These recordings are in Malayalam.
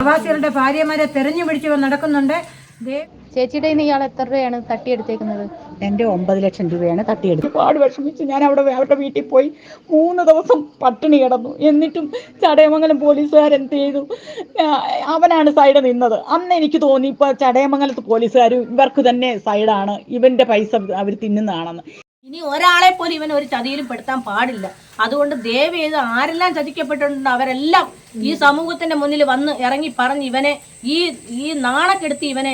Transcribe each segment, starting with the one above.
പ്രവാസികളുടെ ഭാര്യമാരെ തെരഞ്ഞു പിടിച്ചു നടക്കുന്നുണ്ട്. ദേ- ചേച്ചിയുടെ ഇന്ന് ഇയാൾ എത്ര രൂപയാണ് തട്ടിയെടുത്തേക്കുന്നത്? എന്റെ ഒമ്പത് ലക്ഷം രൂപയാണ് തട്ടിയെടുത്തത്. ഒരുപാട് വിഷമിച്ച് ഞാൻ അവിടെ അവരുടെ വീട്ടിൽ പോയി മൂന്ന് ദിവസം പട്ടിണി കിടന്നു. എന്നിട്ടും ചടയമംഗലം പോലീസുകാരെന്ത് ചെയ്തു? അവനാണ് സൈഡ് നിന്നത്. അന്ന് എനിക്ക് തോന്നി ഇപ്പോൾ ചടയമംഗലത്ത് പോലീസുകാർ ഇവർക്ക് തന്നെ സൈഡാണ്. ഇവന്റെ പൈസ അവർ തിന്നുന്നതാണെന്ന്. ഇനി ഒരാളെ പോലും ഇവൻ ഒരു ചതിയിലും പെടുത്താൻ പാടില്ല. അതുകൊണ്ട് ദയവ് ചെയ്ത് ആരെല്ലാം ചതിക്കപ്പെട്ടിട്ടുണ്ട് അവരെല്ലാം ഈ സമൂഹത്തിന്റെ മുന്നിൽ വന്ന് ഇറങ്ങി പറഞ്ഞ് ഇവനെ ഈ ഈ നാണക്കെടുത്തി ഇവനെ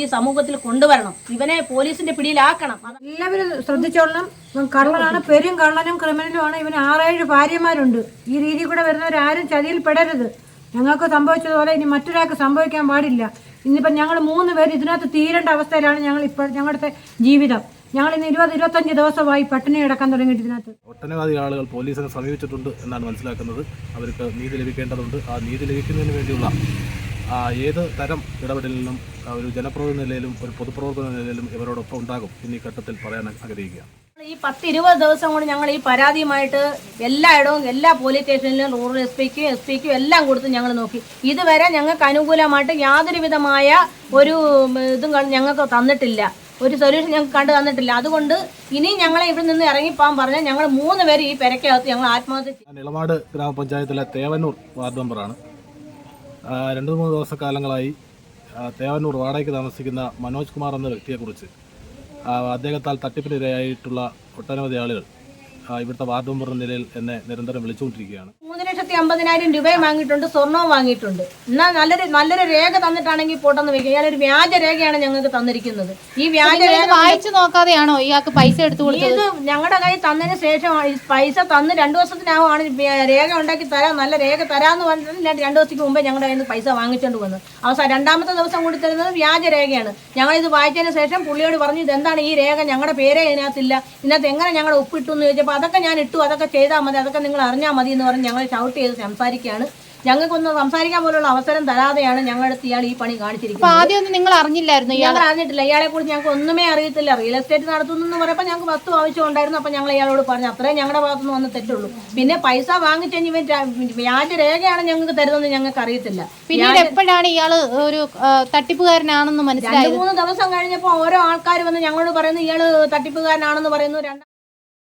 ഈ സമൂഹത്തിൽ കൊണ്ടുവരണം. ഇവനെ പോലീസിന്റെ പിടിയിലാക്കണം. എല്ലാവരും ശ്രദ്ധിച്ചോളണം. കള്ളനാണ് പെരും കള്ളനും ക്രിമിനലുമാണ് ഇവന് ആറേഴ് ഭാര്യമാരുണ്ട്. ഈ രീതി കൂടെ വരുന്നവരാരും ചതിയിൽ പെടരുത്. ഞങ്ങൾക്ക് സംഭവിച്ചതുപോലെ ഇനി മറ്റൊരാൾക്ക് സംഭവിക്കാൻ പാടില്ല. ഇന്നിപ്പം ഞങ്ങൾ മൂന്ന് പേര് ഇതിനകത്ത് തീരേണ്ട അവസ്ഥയിലാണ് ഞങ്ങൾ ഇപ്പോൾ ഞങ്ങളുടെ ജീവിതം. ഞങ്ങൾ ഇന്ന് ഇരുപത് ഇരുപത്തഞ്ച് ദിവസമായി പട്ടിണി കിടക്കാൻ തുടങ്ങിയിട്ട് ഇതിനകത്ത്. ഒട്ടനവധി ആളുകൾ പോലീസിനെ സമീപിച്ചിട്ടുണ്ട് എന്നാണ് മനസ്സിലാക്കുന്നത്. അവർക്ക് നീതി ലഭിക്കേണ്ടതുണ്ട്. ആ നീതി ലഭിക്കുന്നതിന് വേണ്ടിയുള്ള ഏത് തരം ഇടപെടലിലും ഒരു ജനപ്രതിനിധി നിലയിലും ഒരു പൊതുപ്രവർത്തന നിലയിലും ഇവരോടൊപ്പം ഉണ്ടാകും. എന്നീ ഘട്ടത്തിൽ പറയാൻ ആഗ്രഹിക്കുകയാണ് ഈ പത്ത് ഇരുപത് ദിവസം കൊണ്ട് ഞങ്ങൾ ഈ പരാതിയുമായിട്ട് എല്ലായിടവും എല്ലാ പോലീസ് സ്റ്റേഷനിലും റൂറൽ എസ് പിക്കും എസ് പിക്കും എല്ലാം കൊടുത്ത് ഞങ്ങൾ നോക്കി. ഇതുവരെ ഞങ്ങൾക്ക് അനുകൂലമായിട്ട് യാതൊരുവിധമായ ഒരു ഇതും ഞങ്ങൾക്ക് തന്നിട്ടില്ല. ഒരു സൊല്യൂഷൻ ഞങ്ങൾക്ക് കണ്ടു തന്നിട്ടില്ല. അതുകൊണ്ട് ഇനി ഞങ്ങളെ ഇവിടെ നിന്ന് ഇറങ്ങിപ്പോകാൻ പറഞ്ഞാൽ ഞങ്ങൾ മൂന്ന് പേര് ഈ പെരക്കകത്ത് ഞങ്ങൾ ആത്മഹത്യ നിലപാട് ഗ്രാമപഞ്ചായത്തിലെ തേവന്നൂർ വാർഡ് മെമ്പറാണ്. രണ്ട് മൂന്ന് ദിവസക്കാലങ്ങളായി തേവന്നൂർ വാടകയ്ക്ക് താമസിക്കുന്ന മനോജ് കുമാർ എന്ന വ്യക്തിയെക്കുറിച്ച് അദ്ദേഹത്താൽ തട്ടിപ്പിനിരയായിട്ടുള്ള ഒട്ടനവധി ആളുകൾ ഇവിടുത്തെ വാർഡ് മെമ്പർ എന്ന നിലയിൽ എന്നെ നിരന്തരം വിളിച്ചുകൊണ്ടിരിക്കുകയാണ്. ലക്ഷത്തി അമ്പതിനായിരം രൂപയും വാങ്ങിയിട്ടുണ്ട് സ്വർണവും വാങ്ങിയിട്ടുണ്ട്. എന്നാൽ നല്ലൊരു നല്ലൊരു രേഖ തന്നിട്ടാണെങ്കിൽ പോട്ടെന്ന് വെക്കുക ഇയാൾ ഒരു വ്യാജ രേഖയാണ് ഞങ്ങൾക്ക് തന്നിരിക്കുന്നത്. ഈ വ്യാജ രേഖ വായിച്ചു നോക്കാതെയാണോ ഇയാൾക്ക് പൈസ എടുത്തു കൊടുത്തത്? ഞങ്ങളുടെ കയ്യിൽ തന്നതിന് ശേഷം പൈസ തന്ന് രണ്ടു ദിവസത്തിനാവുമാണ് രേഖ ഉണ്ടാക്കി തരാം നല്ല രേഖ തരാന്ന് പറഞ്ഞിട്ട് രണ്ട് ദിവസത്തേക്ക് മുമ്പേ ഞങ്ങളുടെ കയ്യിൽ നിന്ന് പൈസ വാങ്ങിച്ചുകൊണ്ട് വന്നു അവസാനം രണ്ടാമത്തെ ദിവസം കൂടി തരുന്നത് വ്യാജ രേഖയാണ്. ഞങ്ങൾ ഇത് വായിച്ചതിന് ശേഷം പുള്ളിയോട് പറഞ്ഞു ഇതെന്താണ് ഈ രേഖ? ഞങ്ങളുടെ പേരേ ഇതിനകത്തില്ല. ഇതിനകത്ത് എങ്ങനെ ഞങ്ങളുടെ ഉപ്പിട്ടു എന്ന് ചോദിച്ചപ്പോൾ അതൊക്കെ ഞാൻ ഇട്ടു. അതൊക്കെ ചെയ്താൽ മതി. അതൊക്കെ നിങ്ങൾ അറിഞ്ഞാൽ മതി എന്ന് പറഞ്ഞ് ഞങ്ങൾ ഷൗട്ട് ചെയ്ത് സംസാരിക്കുകയാണ്. ഞങ്ങൾക്കൊന്ന് സംസാരിക്കാൻ പോലുള്ള അവസരം തരാതെയാണ് ഞങ്ങളുടെ ഇയാൾ ഈ പണി കാണിച്ചിരിക്കുന്നത്. നിങ്ങൾ അറിഞ്ഞില്ലായിരുന്നു ഇയാൾ ഞങ്ങൾ അറിഞ്ഞിട്ടില്ല. ഇയാളെ കുറിച്ച് ഞങ്ങൾക്ക് ഒന്നുമേ അറിയത്തില്ല. റിയൽ എസ്റ്റേറ്റ് നടത്തുന്നു എന്ന് പറയുമ്പോൾ ഞങ്ങൾക്ക് വസ്തു ആവശ്യം ഉണ്ടായിരുന്നു അപ്പൊ ഞങ്ങൾ ഇയാളോട് പറഞ്ഞു അത്രേ ഞങ്ങളുടെ ഭാഗത്തുനിന്ന് വന്ന് തെറ്റുള്ളൂ. പിന്നെ പൈസ വാങ്ങിച്ചു ഇവൻ വ്യാജ രേഖയാണ് ഞങ്ങൾക്ക് തരുന്നത് ഞങ്ങൾക്ക് അറിയത്തില്ല. പിന്നീട് എപ്പോഴാണ് ഇയാൾ ഒരു തട്ടിപ്പുകാരനാണെന്ന് മനസ്സിലായി മൂന്ന് ദിവസം കഴിഞ്ഞപ്പോൾ ഓരോ ആൾക്കാർ വന്ന് ഞങ്ങളോട് പറയുന്നു ഇയാൾ തട്ടിപ്പുകാരനാണെന്ന് പറയുന്നു.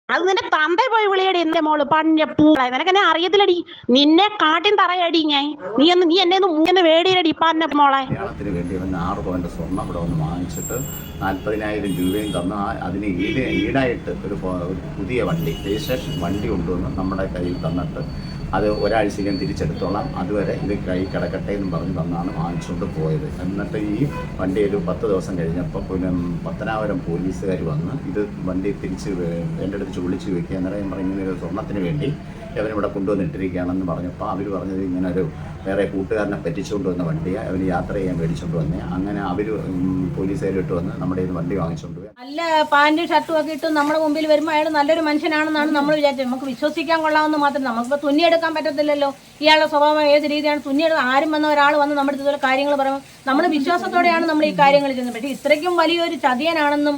അത് നിന്റെ തന്ത പോയി വിളിയടി എന്റെ മോൾ. പഞ്ഞപ്പൂ നിനക്ക് എന്നെ അറിയത്തില്ലടി. നിന്നെ കാട്ടിൻ തറയടി ഞാൻ. നീ ഒന്ന് നീ എന്നെ ഒന്ന് വേടിയടി പഞ്ഞപ്പോളെ മോളെ. വേണ്ടി ആറ് സ്വർണം ഇവിടെ ഒന്ന് വാങ്ങിച്ചിട്ട് നാൽപ്പതിനായിരം രൂപയും തന്ന അതിന് ഈട് ഈടായിട്ട് ഒരു പുതിയ വണ്ടി രജിസ്ട്രേഷൻ വണ്ടി കൊണ്ടുവന്ന് നമ്മുടെ കയ്യിൽ തന്നിട്ട് അത് ഒരാഴ്ചയ്ക്കും തിരിച്ചെടുത്തോളാം. അതുവരെ ഇത് കൈ കിടക്കട്ടെ എന്ന് പറഞ്ഞ് തന്നാണ് വാങ്ങിച്ചുകൊണ്ട് പോയത്. എന്നിട്ട് ഈ വണ്ടി ഒരു പത്ത് ദിവസം കഴിഞ്ഞപ്പോൾ പിന്നെ പത്തനാപുരം പോലീസുകാർ വന്ന് ഇത് വണ്ടി തിരിച്ച് എന്റെ അടുത്ത് വിളിച്ച് ചോദിക്കുക അന്നേരം പറഞ്ഞു ഒരു സ്വർണത്തിന് വേണ്ടി അവനിവിടെ കൊണ്ടുവന്നിട്ടിരിക്കുകയാണെന്ന് പറഞ്ഞപ്പോൾ അവർ പറഞ്ഞത് ഇങ്ങനെ ഒരു വേറെ കൂട്ടുകാരനെ പറ്റിച്ചുകൊണ്ട് വന്ന വണ്ടിയാണ് അവന് യാത്ര ചെയ്യാൻ മേടിച്ചുകൊണ്ട് വന്നേ. അങ്ങനെ അവർ പോലീസുകാരിട്ട് വന്ന് നമ്മുടെ കയ്യിൽ വണ്ടി വാങ്ങിച്ചുകൊണ്ട് പോയി. നല്ല പാന്റും ഷർട്ടും ഒക്കെ ഇട്ട് നമ്മുടെ മുമ്പിൽ വരുമ്പോൾ അയാൾ നല്ലൊരു മനുഷ്യനാണെന്നാണ് നമ്മൾ വിചാരിച്ചത്. നമുക്ക് വിശ്വസിക്കാൻ കൊള്ളാമെന്ന് മാത്രം നമുക്കിപ്പോൾ തുന്നിയെടുക്കാൻ പറ്റത്തില്ലല്ലോ. ഇയാളുടെ സ്വഭാവം ഏത് രീതിയാണ്? തുന്നിയെടുത്ത് ആരും വന്ന ഒരാൾ വന്ന് നമ്മുടെ ഇതുപോലെ കാര്യങ്ങൾ പറയുമ്പോൾ നമ്മൾ വിശ്വാസത്തോടെയാണ് നമ്മൾ ഈ കാര്യങ്ങൾ ചെയ്യുന്നത് പക്ഷേ ഇത്രയ്ക്കും വലിയൊരു ചതിയനാണെന്നും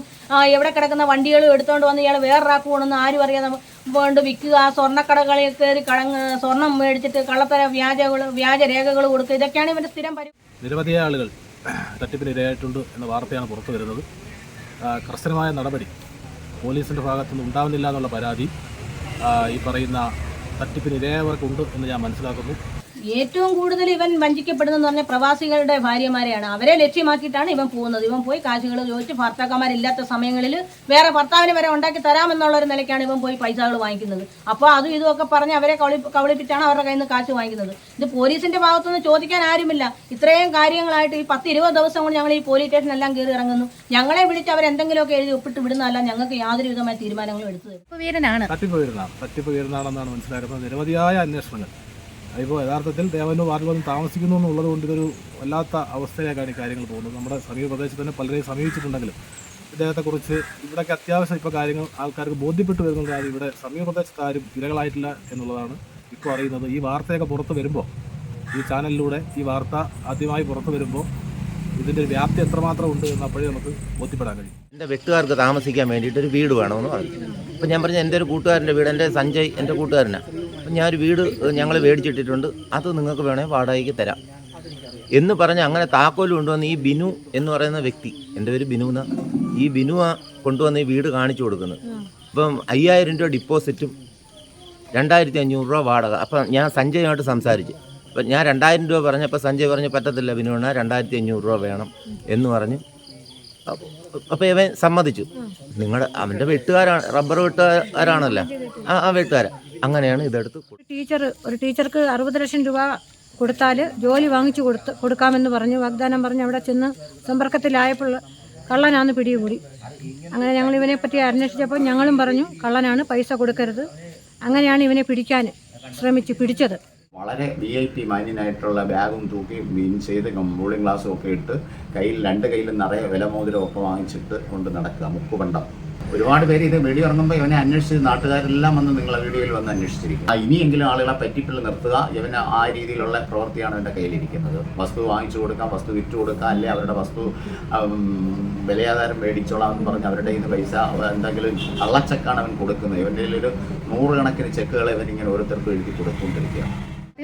എവിടെ കിടക്കുന്ന വണ്ടികളും എടുത്തുകൊണ്ട് വന്ന് ഇയാൾ വേറൊരാൾക്ക് ആരും അറിയാതെ കൊണ്ട് വിൽക്കുക സ്വർണക്കടകളിൽ കയറി കടങ്ങ് സ്വർണം മേടിച്ചിട്ട് കള്ളത്തര വ്യാജകൾ വ്യാജ രേഖകൾ കൊടുക്കുക. ഇതൊക്കെയാണ് ഇവന്റെ സ്ഥിരം പരി നിരവധി ആളുകൾ തട്ടിപ്പിനിരയായിട്ടുണ്ട് എന്ന വാർത്തയാണ് പുറത്തു വരുന്നത്. കർശനമായ നടപടി പോലീസിന്റെ ഭാഗത്തുനിന്ന് ഉണ്ടാവുന്നില്ല എന്നുള്ള പരാതി ഈ പറയുന്ന തട്ടിപ്പിനിരയായവർക്കുണ്ട് എന്ന് ഞാൻ മനസ്സിലാക്കുന്നു. ഏറ്റവും കൂടുതൽ ഇവൻ വഞ്ചിക്കപ്പെടുന്നതെന്ന് പറഞ്ഞാൽ പ്രവാസികളുടെ ഭാര്യമാരെയാണ്. അവരെ ലക്ഷ്യമാക്കിയിട്ടാണ് ഇവൻ പോകുന്നത്. ഇവൻ പോയി കാശുകൾ ചോദിച്ച് ഭർത്താക്കന്മാരില്ലാത്ത സമയങ്ങളിൽ വേറെ ഭർത്താവിനെ വരെ ഉണ്ടാക്കി തരാമെന്നുള്ള ഒരു നിലയ്ക്കാണ് ഇവൻ പോയി പൈസകൾ വാങ്ങിക്കുന്നത്. അപ്പോൾ അതും ഇതുമൊക്കെ പറഞ്ഞ് അവരെ കവളി കവളിപ്പിച്ചാണ് അവരുടെ കയ്യിൽ നിന്ന് കാശ് വാങ്ങിക്കുന്നത്. ഇത് പോലീസിന്റെ ഭാഗത്തുനിന്ന് ചോദിക്കാൻ ആരുമില്ല. ഇത്രയും കാര്യങ്ങളായിട്ട് ഈ പത്ത് ഇരുപത് ദിവസം കൊണ്ട് ഞങ്ങൾ ഈ പോലീസ് സ്റ്റേഷൻ എല്ലാം കയറി ഇറങ്ങുന്നു. ഞങ്ങളെ വിളിച്ച് അവർ എന്തെങ്കിലുമൊക്കെ എഴുതി ഒപ്പിട്ട് വിടുന്നതല്ല ഞങ്ങൾക്ക് യാതൊരു വിധമായ തീരുമാനങ്ങളും എടുത്തത്. തട്ടിപ്പ് വീരനാണ് തട്ടിപ്പ് വീരനാണെന്നാണ് മനസ്സിലാക്കുന്നത് നിരവധിയായ അന്വേഷണങ്ങൾ. ഇപ്പോൾ യഥാർത്ഥത്തിൽ ദേവനു വാർഡിൽ വന്ന് താമസിക്കുന്നു എന്നുള്ളത് കൊണ്ട് ഇതൊരു വല്ലാത്ത അവസ്ഥയിലേക്കാണ് ഈ കാര്യങ്ങൾ പോകുന്നത്. നമ്മുടെ സമീപ പ്രദേശത്ത് തന്നെ പലരെയും സമീപിച്ചിട്ടുണ്ടെങ്കിലും ഇദ്ദേഹത്തെക്കുറിച്ച് ഇവിടേക്ക് അത്യാവശ്യം ഇപ്പോൾ കാര്യങ്ങൾ ആൾക്കാർക്ക് ബോധ്യപ്പെട്ട് വരുന്ന കാര്യം ഇവിടെ സമീപ പ്രദേശത്ത് ആരും ഇരകളായിട്ടില്ല എന്നുള്ളതാണ് ഇപ്പോൾ അറിയുന്നത്. ഈ വാർത്തയൊക്കെ പുറത്ത് വരുമ്പോൾ ഈ ചാനലിലൂടെ ഈ വാർത്ത ആദ്യമായി പുറത്ത് വരുമ്പോൾ ഇതിന്റെ വ്യാപ്തി എത്രമാത്രം ഉണ്ട് എന്ന് അപ്പോഴേ നമുക്ക് ബോധ്യപ്പെടാൻ കഴിയും. എന്റെ വ്യക്തികാർക്ക് താമസിക്കാൻ വേണ്ടിയിട്ട് ഒരു വീട് വേണമെന്ന് പറഞ്ഞു. അപ്പം ഞാൻ പറഞ്ഞു എന്റെ ഒരു കൂട്ടുകാരന്റെ വീട് എന്റെ സഞ്ജയ് എന്റെ കൂട്ടുകാരനാണ് അപ്പം ഞാൻ ഒരു വീട് ഞങ്ങൾ മേടിച്ചിട്ടിട്ടുണ്ട്. അത് നിങ്ങൾക്ക് വേണേൽ വാടകയ്ക്ക് തരാം. എന്ന് പറഞ്ഞ് അങ്ങനെ താക്കോൽ കൊണ്ടുവന്ന് ഈ ബിനു എന്ന് പറയുന്ന വ്യക്തി എന്റെ പേര് ബിനു എന്ന ഈ ബിനു കൊണ്ടുവന്ന് ഈ വീട് കാണിച്ചു കൊടുക്കുന്നത്. അപ്പം അയ്യായിരം രൂപ ഡിപ്പോസിറ്റും രണ്ടായിരത്തി അഞ്ഞൂറ് രൂപ വാടക. അപ്പം ഞാൻ സഞ്ജയുമായിട്ട് സംസാരിച്ചു. അപ്പം ഞാൻ രണ്ടായിരം രൂപ പറഞ്ഞപ്പോൾ സഞ്ജയ് പറഞ്ഞ് പറ്റത്തില്ല ബിനുവിന് രണ്ടായിരത്തി അഞ്ഞൂറ് രൂപ വേണം എന്ന് പറഞ്ഞ്. അപ്പോൾ ഇവൻ സമ്മതിച്ചു. നിങ്ങൾ അവന്റെ വെട്ടുകാരാണ് റബ്ബർ വെട്ടുകാരാണല്ലോ. ആ ആ വെട്ടുകാരൻ അങ്ങനെയാണ് ഇതെടുത്ത് ടീച്ചർ ഒരു ടീച്ചർക്ക് അറുപത് ലക്ഷം രൂപ കൊടുത്താൽ ജോലി വാങ്ങിച്ചു കൊടുത്ത് കൊടുക്കാമെന്ന് പറഞ്ഞു. വാഗ്ദാനം പറഞ്ഞ് അവിടെ ചെന്ന് സമ്പർക്കത്തിലായപ്പോൾ കള്ളനാന്ന് പിടികൂടി. അങ്ങനെ ഞങ്ങൾ ഇവനെ പറ്റി അന്വേഷിച്ചപ്പോൾ ഞങ്ങളും പറഞ്ഞു കള്ളനാണ് പൈസ കൊടുക്കരുത്. അങ്ങനെയാണ് ഇവനെ പിടിക്കാൻ ശ്രമിച്ച് പിടിച്ചത്. വളരെ വി ഐ പി മാന്യനായിട്ടുള്ള ബാഗും തൂക്കി മീൻ ചെയ്ത് കൂളിംഗ് ഗ്ലാസ്സും ഒക്കെ ഇട്ട് കയ്യിൽ രണ്ട് കയ്യിലും നിറയെ വിലമോതിരം ഒക്കെ വാങ്ങിച്ചിട്ട് കൊണ്ട് നടക്കുക. മുക്കുപണ്ടം. ഒരുപാട് പേര് ഇത് വീഡിയോ ഇറങ്ങുമ്പോൾ ഇവനെ അന്വേഷിച്ച് നാട്ടുകാരെല്ലാം വന്ന് നിങ്ങളെ വീഡിയോയിൽ വന്ന് അന്വേഷിച്ചിരിക്കും. ഇനിയെങ്കിലും ആളുകളെ പറ്റിപ്പിള്ള നിർത്തുക. ഇവന് ആ രീതിയിലുള്ള പ്രവൃത്തിയാണ് എന്റെ കയ്യിലിരിക്കുന്നത്. വസ്തു വാങ്ങിച്ചു കൊടുക്കാം വസ്തു വിറ്റ് കൊടുക്കാം അല്ലെ അവരുടെ വസ്തു വിലയാധാരം മേടിച്ചോളാം എന്ന് പറഞ്ഞ് അവരുടെ ഇന്ന് പൈസ എന്തെങ്കിലും കള്ളച്ചക്കാണ് അവൻ കൊടുക്കുന്നത്. ഇവന്റെ ഒരു നൂറുകണക്കിന് ചെക്കുകൾ ഇവനിങ്ങനെ ഓരോരുത്തർക്കും എഴുതി കൊടുത്തുകൊണ്ടിരിക്കുകയാണ്.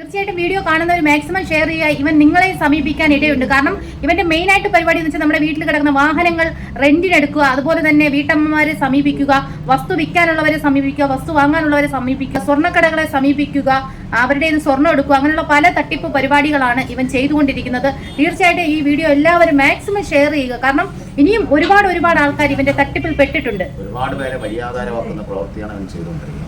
തീർച്ചയായിട്ടും വീഡിയോ കാണുന്നവർ മാക്സിമം ഷെയർ ചെയ്യുക. ഇവൻ നിങ്ങളെ സമീപിക്കാൻ ഇടയുണ്ട്. കാരണം ഇവന്റെ മെയിൻ ആയിട്ട് പരിപാടി എന്ന് വെച്ചാൽ നമ്മുടെ വീട്ടിൽ കിടക്കുന്ന വാഹനങ്ങൾ റെന്റിനെടുക്കുക അതുപോലെ തന്നെ വീട്ടമ്മമാരെ സമീപിക്കുക. വസ്തു വിൽക്കാനുള്ളവരെ സമീപിക്കുക. വസ്തു വാങ്ങാനുള്ളവരെ സമീപിക്കുക. സ്വർണക്കടകളെ സമീപിക്കുക. അവരുടെ സ്വർണം എടുക്കുക. അങ്ങനെയുള്ള പല തട്ടിപ്പ് പരിപാടികളാണ് ഇവൻ ചെയ്തുകൊണ്ടിരിക്കുന്നത്. തീർച്ചയായിട്ടും ഈ വീഡിയോ എല്ലാവരും മാക്സിമം ഷെയർ ചെയ്യുക. കാരണം ഇനിയും ഒരുപാട് ഒരുപാട് ആൾക്കാർ ഇവന്റെ തട്ടിപ്പിൽ പെട്ടിട്ടുണ്ട്. ഒരുപാട് പേരെ വഴിയാധാരമാക്കുന്ന പ്രവൃത്തിയാണ് ഇവൻ ചെയ്തുകൊണ്ടിരിക്കുന്നത്.